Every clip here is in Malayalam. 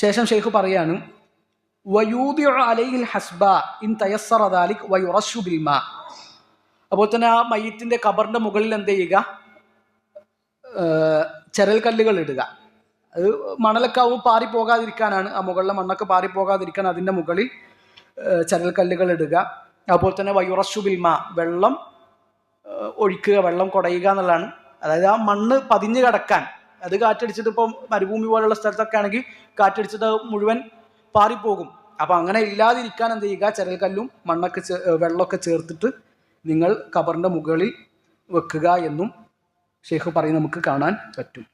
ശേഷം ഷെയ്ഖ് പറയാണ് ഹസ്ബ ഇൻ തയസ്സറ അപ്പോൾ തന്നെ ആ മയ്യത്തിന്റെ കബറിന്റെ മുകളിൽ എന്ത് ചെയ്യുക? ചരൽ കല്ലുകൾ ഇടുക. അത് മണലക്കാവും പാറി പോകാതിരിക്കാനാണ്. ആ മുകളിലെ മണ്ണൊക്കെ പാറി പോകാതിരിക്കാൻ അതിന്റെ മുകളിൽ ചരൽ കല്ലുകൾ ഇടുക. അതുപോലെ തന്നെ വയുറശു ബിൽമ വെള്ളം ഒഴിക്കുക വെള്ളം കുടയുക എന്നുള്ളതാണ്. അതായത് ആ മണ്ണ് പതിഞ്ഞു കിടക്കാൻ അത് കാറ്റടിച്ചിട്ട് ഇപ്പം മരുഭൂമി പോലുള്ള സ്ഥലത്തൊക്കെ ആണെങ്കിൽ കാറ്റടിച്ചിട്ട് മുഴുവൻ പാറിപ്പോകും. അപ്പം അങ്ങനെ ഇല്ലാതിരിക്കാൻ എന്ത് ചെയ്യുക? ചരൽക്കല്ലും മണ്ണൊക്കെ വെള്ളമൊക്കെ ചേർത്തിട്ട് നിങ്ങൾ കബറിന്റെ മുകളിൽ വെക്കുക എന്നും ഷെയ്ഖ് പറയും നമുക്ക് കാണാൻ പറ്റും.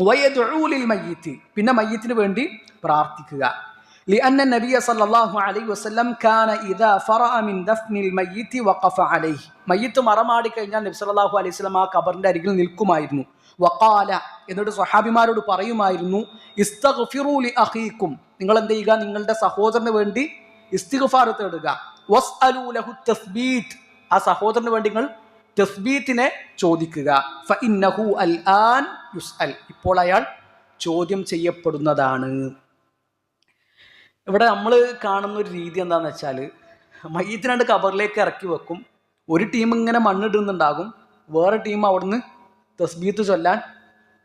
വയദുലിൽ മയ്യത്ത്. പിന്നെ മയ്യത്തിന് വേണ്ടി പ്രാർത്ഥിക്കുക. لأن النبي صلى الله عليه وسلم كان إذا فرأ من دفن الميت وقف عليه മയ്യത്ത് മറമാടി കഴിഞ്ഞാൽ നബി സല്ലല്ലാഹു അലൈഹി വസല്ലം ആ കബറിന്റെ അരികിൽ നിൽക്കുമായിരുന്നു വഖാല എന്നിട്ട് സ്വഹാബിമാരോട് പറയുമായിരുന്നു ഇസ്തഗ്ഫിറൂ ലി അഖീക്കും നിങ്ങൾ എന്ത് ചെയ്യുക നിങ്ങളുടെ സഹോദരന് വേണ്ടി ഇസ്തിഗ്ഫാർ തേടുക വസ്അലൂ ലഹു തസ്ബീത് ആ സഹോദരന് വേണ്ടി നിങ്ങൾ തസ്ബീത്തിനെ ചോദിക്കുക ഫഇന്നഹു അൽ ആൻ യുസ്അൽ ഇപ്പോൾ അയാൾ ചോദ്യം ചെയ്യപ്പെടുന്നതാണ് ഇവിടെ നമ്മൾ കാണുന്ന ഒരു രീതി എന്താണെന്ന് വെച്ചാൽ മയ്യത്തിനായിട്ട് കബറിലേക്ക് ഇറക്കി വെക്കും. ഒരു ടീം ഇങ്ങനെ മണ്ണിടുന്നുണ്ടാകും. വേറെ ടീം അവിടുന്ന് തസ്ബീത്ത് ചൊല്ലാൻ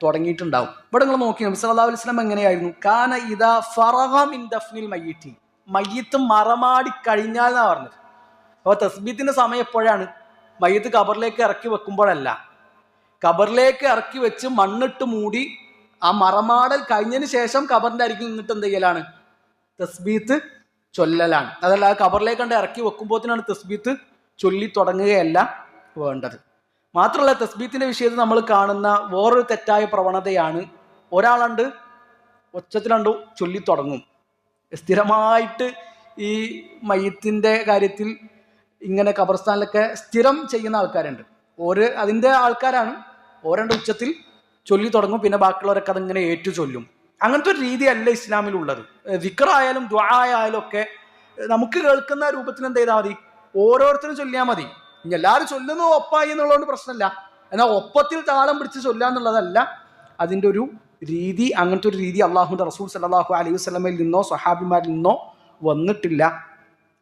തുടങ്ങിയിട്ടുണ്ടാവും. ഇവിടെ നിങ്ങൾ നോക്കി നബി സല്ലല്ലാഹു അലൈഹി വസല്ലം എങ്ങനെയായിരുന്നു? കാന ഇതാ ഫറഹം ഇൻ ദഫ്നിൽ മയ്യിത്തി. മയ്യത്ത് മറമാടി കഴിഞ്ഞാൽ എന്നാ പറഞ്ഞത്? അപ്പോൾ തസ്ബീത്തിന്റെ സമയം എപ്പോഴാണ്? മയ്യത്ത് കബറിലേക്ക് ഇറക്കി വെക്കുമ്പോഴല്ല. കബറിലേക്ക് ഇറക്കി വെച്ച് മണ്ണിട്ട് മൂടി ആ മറമാടൽ കഴിഞ്ഞതിന് ശേഷം കബറിന്റെ അരികിൽ നിന്നിട്ട് എന്ത് ചെയ്യലാണ്? തസ്ബീത്ത് ചൊല്ലലാണ്. അതല്ല കബറിലേക്ക് കണ്ട് ഇറക്കി വെക്കുമ്പോഴത്തേനാണ് തസ്ബീത്ത് ചൊല്ലി തുടങ്ങുകയല്ല വേണ്ടത്. മാത്രമല്ല തസ്ബീത്തിന്റെ വിഷയത്തിൽ നമ്മൾ കാണുന്ന വേറൊരു തെറ്റായ പ്രവണതയാണ് ഒരാളുണ്ട് ഒച്ചത്തിലണ്ട് ചൊല്ലി തുടങ്ങും. സ്ഥിരമായിട്ട് ഈ മയത്തിന്റെ കാര്യത്തിൽ ഇങ്ങനെ ഖബർസ്ഥാനിലൊക്കെ സ്ഥിരം ചെയ്യുന്ന ആൾക്കാരുണ്ട്. ഓരോ അതിന്റെ ആൾക്കാരാണ്. ഓരോ ഉച്ചത്തിൽ ചൊല്ലി തുടങ്ങും. പിന്നെ ബാക്കിയുള്ളവരൊക്കെ അതിങ്ങനെ ഏറ്റു ചൊല്ലും അങ്ങനത്തെ ഒരു രീതിയല്ല ഇസ്ലാമിലുള്ളത്. വിക്റായാലും ദ്വാ ആയാലും ഒക്കെ നമുക്ക് കേൾക്കുന്ന രൂപത്തിൽ എന്ത് ചെയ്താൽ മതി? ഓരോരുത്തരും ചൊല്ലിയാൽ മതി. ഇനി എല്ലാവരും ചൊല്ലുന്നു ഒപ്പായി എന്നുള്ളതുകൊണ്ട് പ്രശ്നമല്ല എന്നാൽ ഒപ്പത്തിൽ താളം പിടിച്ച് ചൊല്ലുക എന്നുള്ളതല്ല അതിന്റെ ഒരു രീതി അങ്ങനത്തെ ഒരു രീതി അള്ളാഹുന്റെ റസൂൽ സല്ലാഹു അലൈഹി വസ്ലമയിൽ നിന്നോ സഹാബിമാരിൽ നിന്നോ വന്നിട്ടില്ല.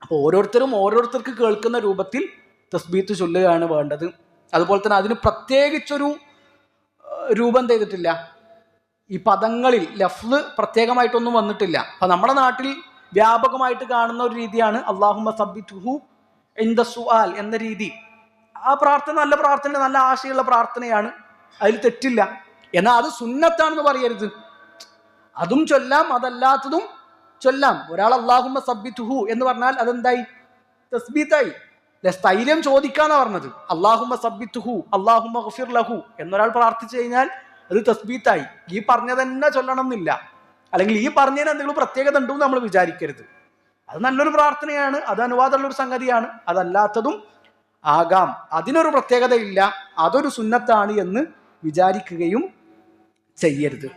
അപ്പോൾ ഓരോരുത്തരും ഓരോരുത്തർക്ക് കേൾക്കുന്ന രൂപത്തിൽ തസ്ബീത്ത് ചൊല്ലുകയാണ് വേണ്ടത്. അതുപോലെ തന്നെ അതിന് പ്രത്യേകിച്ചൊരു രൂപം ചെയ്തിട്ടില്ല. ഈ പദങ്ങളിൽ ലഫ്ല് പ്രത്യേകമായിട്ടൊന്നും വന്നിട്ടില്ല. അപ്പൊ നമ്മുടെ നാട്ടിൽ വ്യാപകമായിട്ട് കാണുന്ന ഒരു രീതിയാണ് അള്ളാഹുമ ഇൻ ദ സുആൽ എന്ന രീതി. ആ പ്രാർത്ഥന നല്ല പ്രാർത്ഥന നല്ല ആശയമുള്ള പ്രാർത്ഥനയാണ്. അതിൽ തെറ്റില്ല. എന്നാൽ അത് സുന്നത്താണെന്ന് പറയരുത്. അതും ചൊല്ലാം അതല്ലാത്തതും ചൊല്ലാം. ഒരാൾ അള്ളാഹു സബ്ബിത്തുഹു എന്ന് പറഞ്ഞാൽ അതെന്തായി? തസ്ബീത്തായി. സ്ഥൈര്യം ചോദിക്കാന്നാ പറഞ്ഞത്. അള്ളാഹുമ സബ്ബിത്തുഹു അള്ളാഹു ലഹു എന്നൊരാൾ പ്രാർത്ഥിച്ചു കഴിഞ്ഞാൽ അത് തസ്ബീത്തായി. ഈ പറഞ്ഞ തന്നെ ചൊല്ലണം എന്നില്ല അല്ലെങ്കിൽ ഈ പറഞ്ഞതിന് എന്തെങ്കിലും പ്രത്യേകത ഉണ്ടെന്ന് നമ്മൾ വിചാരിക്കരുത്. അത് നല്ലൊരു പ്രാർത്ഥനയാണ് അത് അനുവാദമുള്ള ഒരു സംഗതിയാണ് അതല്ലാത്തതും ആകാം. അതിനൊരു പ്രത്യേകതയില്ല അതൊരു സുന്നത്താണ് എന്ന് വിചാരിക്കുകയും ചെയ്യരുത്.